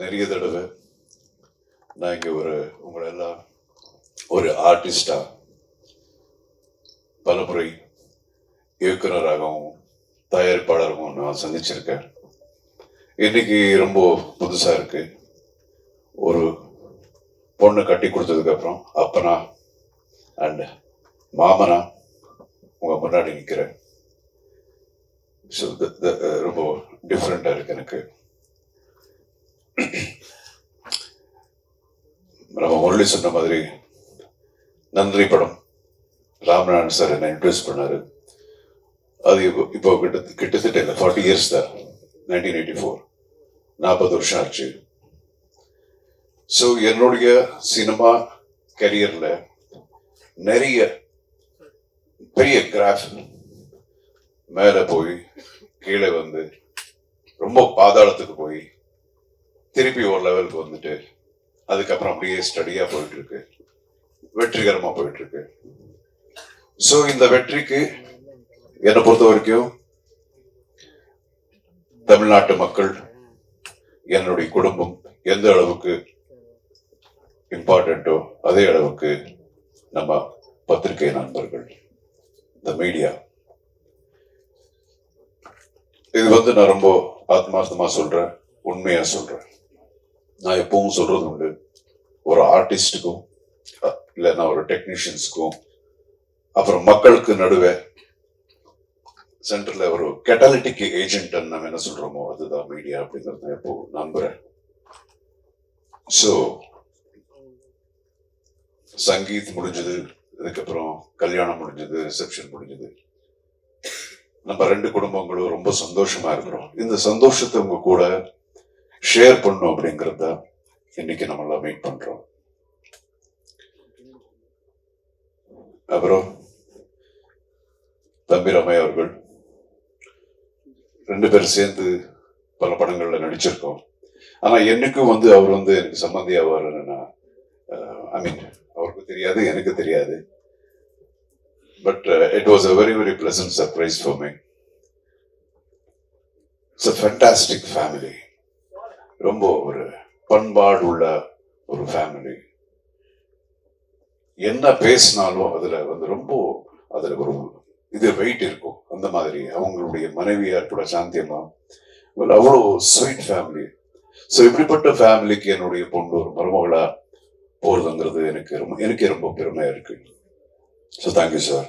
நிறைய தடவை நான் இங்கே ஒரு உங்களெல்லாம் ஒரு ஆர்டிஸ்டாக பலமுறை இயக்குனராகவும் தயாரிப்பாளராகவும் நான் சந்திச்சிருக்கேன். இன்னைக்கு ரொம்ப புதுசாக இருக்கு. ஒரு பொண்ணு கட்டி கொடுத்ததுக்கப்புறம் அப்பனா அண்ட் மாமனா உங்கள் முன்னாடி நிற்கிறேன் ஸோ ரொம்ப டிஃப்ரெண்ட்டாக இருக்கு எனக்கு. நம்ம முரளி சொன்ன மாதிரி நன்றி படம் ராம்நாதன் சார் என்னை இன்ட்ரடியூஸ் பண்ணாரு. அது இப்போ இப்போ கிட்ட கிட்டத்தட்ட இல்லை ஃபார்ட்டி இயர்ஸ் தான். நைன்டீன் எயிட்டி ஃபோர் நாற்பது வருஷம் ஆச்சு. ஸோ என்னுடைய சினிமா கரியரில் நிறைய பெரிய கிராஃப் மேலே போய் கீழே வந்து ரொம்ப பாதாளத்துக்கு போய் திருப்பி ஒரு லெவலுக்கு வந்துட்டு அதுக்கப்புறம் அப்படியே ஸ்டடியா போயிட்டு இருக்கு வெற்றிகரமா போயிட்டு இருக்கு ஸோ இந்த வெற்றிக்கு என்னை பொறுத்த வரைக்கும் தமிழ்நாட்டு மக்கள் என்னுடைய குடும்பம் எந்த அளவுக்கு இம்பார்ட்டண்ட்டோ அதே அளவுக்கு நம்ம பத்திரிகை நண்பர்கள் இந்த மீடியா இது வந்து நான் ரொம்ப ஆத்மார்த்தமா சொல்றேன் உண்மையா சொல்றேன். நான் எப்பவும் சொல்றது உண்டு ஒரு ஆர்டிஸ்டுக்கும் இல்லைன்னா ஒரு டெக்னீஷியன்ஸ்க்கும் அப்புறம் மக்களுக்கு நடுவே சென்டர்ல ஒரு கெட்டாலிட்டிக் ஏஜென்ட் நம்ம என்ன சொல்றோமோ அதுதான் மீடியா அப்படிங்கறத எப்போ நம்புறேன். ஸோ சங்கீத் முடிஞ்சது இதுக்கப்புறம் கல்யாணம் முடிஞ்சது ரிசப்ஷன் முடிஞ்சது. நம்ம ரெண்டு குடும்பங்களும் ரொம்ப சந்தோஷமா இருக்கிறோம். இந்த சந்தோஷத்தை உங்க கூட ஷேர் பண்ணும் அப்படிங்கறத இன்னைக்கு நம்ம மீட் பண்றோம். அப்புறம் தம்பி ரமேய் அவர்கள் ரெண்டு பேரும் சேர்ந்து பல படங்கள்ல நடிச்சிருக்கோம். ஆனா என்னைக்கும் வந்து அவர் வந்து எனக்கு சம்மந்தி ஆவாருன்னு ஐ மீன் அவருக்கு தெரியாது எனக்கு தெரியாது. But it was a very very pleasant surprise for me it's a fantastic family ரொம்ப ஒரு பண்பாடு உள்ள ஒரு ஃபேமிலி என்ன பேசினாலும் அதுல வந்து ரொம்ப அதுல ஒரு இது வெயிட் இருக்கும். அந்த மாதிரி அவங்களுடைய மனைவியார் கூட சாந்தியம்மா இவங்க அவ்வளோ ஸ்வீட் ஃபேமிலி ஸோ இப்படிப்பட்ட ஃபேமிலிக்கு என்னுடைய பொண்ணு ஒரு மருமகளா போறதுங்கிறது எனக்கு ரொம்ப எனக்கே ரொம்ப பெருமையா இருக்கு. So thank you sir